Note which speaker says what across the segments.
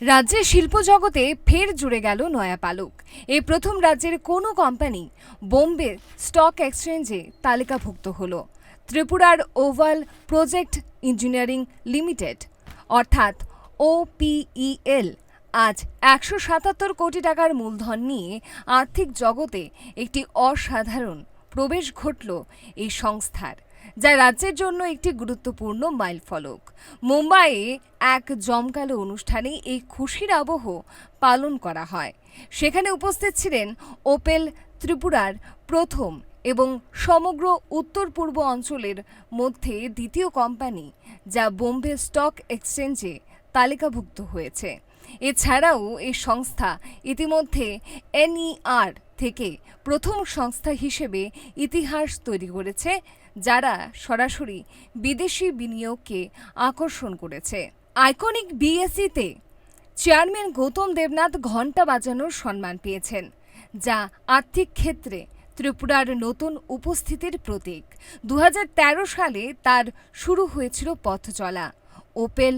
Speaker 1: রাজ্যের শিল্প জগতে ফের জুড়ে গেল নয়া পালক। এই প্রথম রাজ্যের কোনো কোম্পানি বোম্বে স্টক এক্সচেঞ্জে তালিকাভুক্ত হল। ত্রিপুরার ওভাল প্রজেক্ট ইঞ্জিনিয়ারিং লিমিটেড, অর্থাৎ ওপিইএল, আজ একশো সাতাত্তর কোটি টাকার মূলধন নিয়ে আর্থিক জগতে একটি অসাধারণ প্রবেশ ঘটল এই সংস্থার। যা রাজ্যের জন্য একটি গুরুত্বপূর্ণ মাইল ফলক মুম্বাইয়ে এক জমকালো অনুষ্ঠানে এই খুশির আবহ পালন করা হয়। সেখানে উপস্থিত ছিলেন ওপেল ত্রিপুরার প্রথম এবং সমগ্র উত্তর পূর্ব অঞ্চলের মধ্যে দ্বিতীয় কোম্পানি যা বোম্বে স্টক এক্সচেঞ্জে তালিকাভুক্ত হয়েছে। এছাড়াও এই সংস্থা ইতিমধ্যে এনইআর থেকে প্রথম সংস্থা হিসেবে ইতিহাস তৈরি করেছে, যারা সরাসরি বিদেশি বিনিয়োগকে আকর্ষণ করেছে। আইকনিক বিএসসিতে চেয়ারম্যান গৌতম দেবনাথ ঘণ্টা বাজানোর সম্মান পেয়েছেন, যা আর্থিক ক্ষেত্রে ত্রিপুরার নতুন উপস্থিতির প্রতীক। দু হাজার তেরো সালে তার শুরু হয়েছিল পথ চলা ওপেল,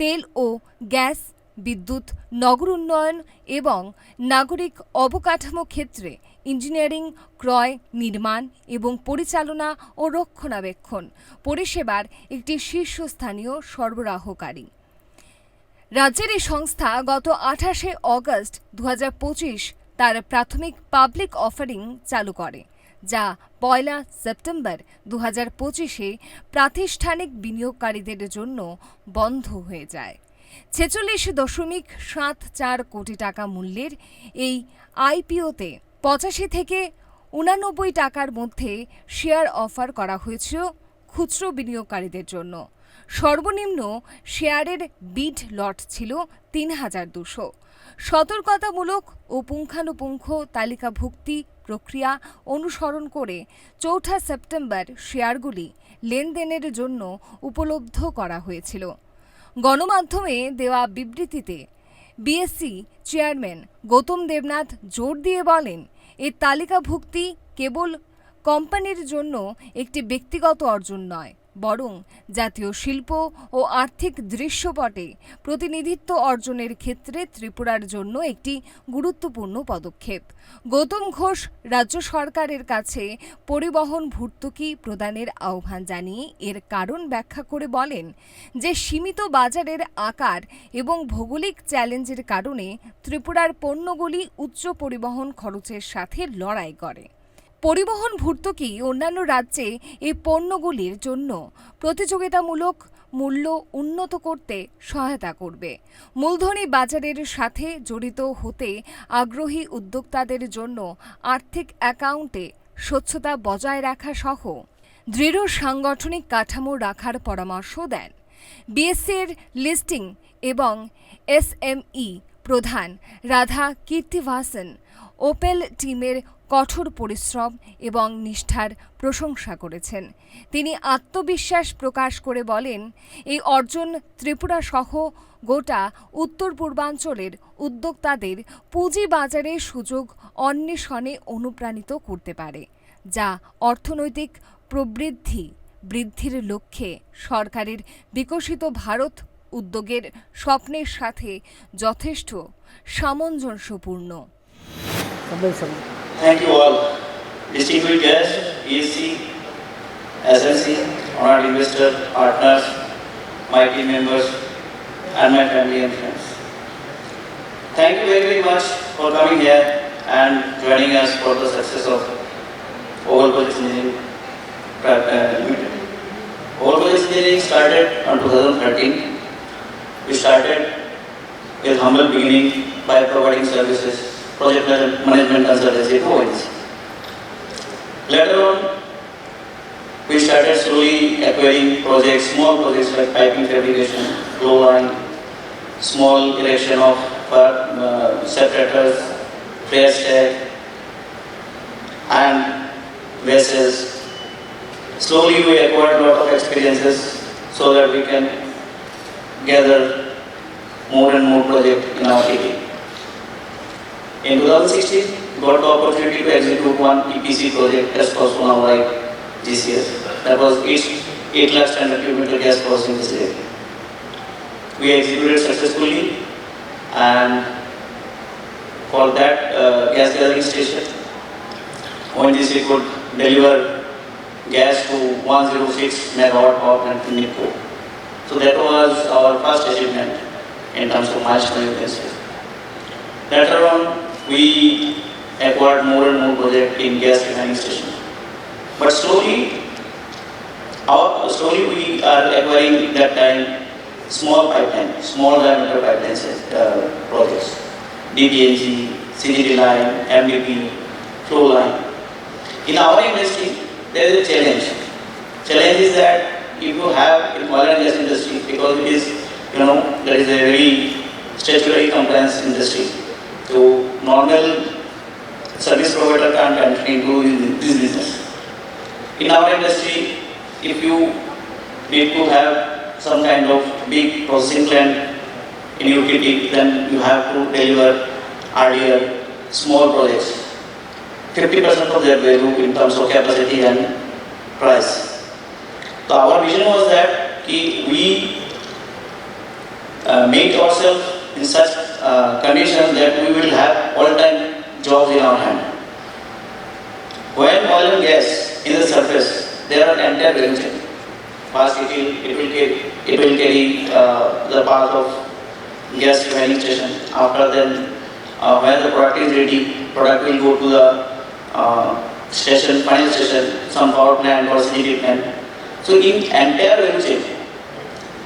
Speaker 1: তেল ও গ্যাস বিদ্যুৎ, নগর উন্নয়ন এবং নাগরিক অবকাঠামো ক্ষেত্রে ইঞ্জিনিয়ারিং, ক্রয়, নির্মাণ এবং পরিচালনা ও রক্ষণাবেক্ষণ পরিষেবার একটি শীর্ষস্থানীয় সরবরাহকারী। রাজ্যের এই সংস্থা গত আঠাশে অগস্ট দু হাজার পঁচিশ তার প্রাথমিক পাবলিক অফারিং চালু করে, যা পয়লা সেপ্টেম্বর দু হাজার পঁচিশে প্রাতিষ্ঠানিক বিনিয়োগকারীদের জন্য বন্ধ হয়ে যায়। ছেচল্লিশ দশমিক সাত চার কোটি টাকা মূল্যের এই আইপিওতে পঁচাশি থেকে উনানব্বই টাকার মধ্যে শেয়ার অফার করা হয়েছিল খুচরো বিনিয়োগকারীদের জন্য। সর্বনিম্ন শেয়ারের বিড লট ছিল তিন হাজার দুশো। সতর্কতামূলক ও পুঙ্খানুপুঙ্খ তালিকাভুক্তি প্রক্রিয়া অনুসরণ করে চৌঠা সেপ্টেম্বর শেয়ারগুলি লেনদেনের জন্য উপলব্ধ করা হয়েছিল। গণমাধ্যমে দেওয়া বিবৃতিতে বিএসসি চেয়ারম্যান গৌতম দেবনাথ জোর দিয়ে বলেন, এর তালিকাভুক্তি কেবল কোম্পানির জন্য একটি ব্যক্তিগত অর্জন নয়। বরং জাতীয় শিল্প ও আর্থিক দৃশ্যপটে প্রতিনিধিত্ব অর্জনের ক্ষেত্রে ত্রিপুরার জন্য একটি গুরুত্বপূর্ণ পদক্ষেপ। গৌতম ঘোষ রাজ্য সরকারের কাছে পরিবহন ভর্তুকি প্রদানের আহ্বান জানিয়ে এর কারণ ব্যাখ্যা করে বলেন যে সীমিত বাজারের আকার এবং ভৌগোলিক চ্যালেঞ্জের কারণে ত্রিপুরার পণ্যগুলি উচ্চ পরিবহন খরচের সাথে লড়াই করে। পরিবহন ভর্তুকি অন্যান্য রাজ্যে এই পণ্যগুলির জন্য প্রতিযোগিতামূলক মূল্য উন্নত করতে সহায়তা করবে? মূলধনী বাজারের সাথে জড়িত হতে আগ্রহী উদ্যোক্তাদের জন্য আর্থিক অ্যাকাউন্টে স্বচ্ছতা বজায় রাখা সহ দৃঢ় সাংগঠনিক কাঠামো রাখার পরামর্শ দেন। বিএসসির লিস্টিং এবং এসএমই প্রধান রাধা কীর্তিভাসন ওপেল টিমের কঠোর পরিশ্রম এবং নিষ্ঠার প্রশংসা করেছেন। তিনি আত্মবিশ্বাস প্রকাশ করে বলেন, এই অর্জন ত্রিপুরা সহ গোটা উত্তর পূর্বাঞ্চলের উদ্যোক্তাদের পুঁজি বাজারে সুযোগ অন্বেষণে অনুপ্রাণিত করতে পারে, যা অর্থনৈতিক প্রবৃদ্ধি বৃদ্ধির লক্ষ্যে সরকারের বিকশিত ভারত উদ্যোগের স্বপ্নের সাথে যথেষ্ট সামঞ্জস্যপূর্ণ।
Speaker 2: Thank you all. Distinguished guests, ESC, SNC, honored investor, partners, my team members, and my family and friends. Thank you very, very much for coming here and joining us for the success of Oval College Engineering uh, Limited. Oval Engineering started on 2013. We started with humble beginning by providing services, project manage- management consultancy to ONGC. Later on, we started slowly acquiring projects, small projects like piping fabrication, flow line, small erection of uh, uh, separators, flare stack, and vessels. Slowly we acquired a lot of experiences so that we can gather more and more projects in our kitty. In 2016, got the opportunity to execute one EPC project as for now like GCS. That was 8, 8 lakh standard kilometer gas processing facility. We executed successfully and for that uh, gas gathering station, ONGC could deliver gas to 106 megawatt power plant in. So that was our first achievement in terms of milestone you can. Later on, we acquired more and more project in gas refining station. But slowly, our slowly we are acquiring that time small pipeline, small diameter pipelines uh, projects, DPNG, CGD line, MVP, flow line. In our industry, there is a challenge. Challenge is that if you have in oil and gas industry, because it is, you know, there is a very statutory compliance industry. So normal service provider can't enter into this business. In our industry, if you need to have some kind of big processing plant in your then you have to deliver earlier small projects. 50% of their value in terms of capacity and price. So our vision was that we uh, make ourselves in such uh, condition that we will have all-time jobs in our hand. When oil and gas in the surface, there are entire chain. First, it will, it will carry, it will carry uh, the path of gas refining station. After then, uh, when the product is ready, product will go to the uh, station, final station, some power plant or CGD plant. So in entire chain,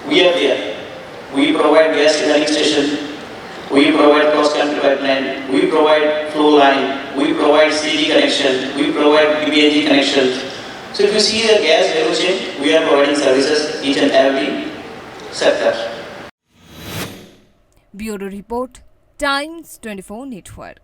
Speaker 2: we are there. We provide gas refining station, we provide cross-country pipeline, we provide flow line, we provide CD connection, we provide BBNG connection. So if you see the gas value chain, we are providing services each and every sector.
Speaker 1: Bureau Report, Times 24 Network.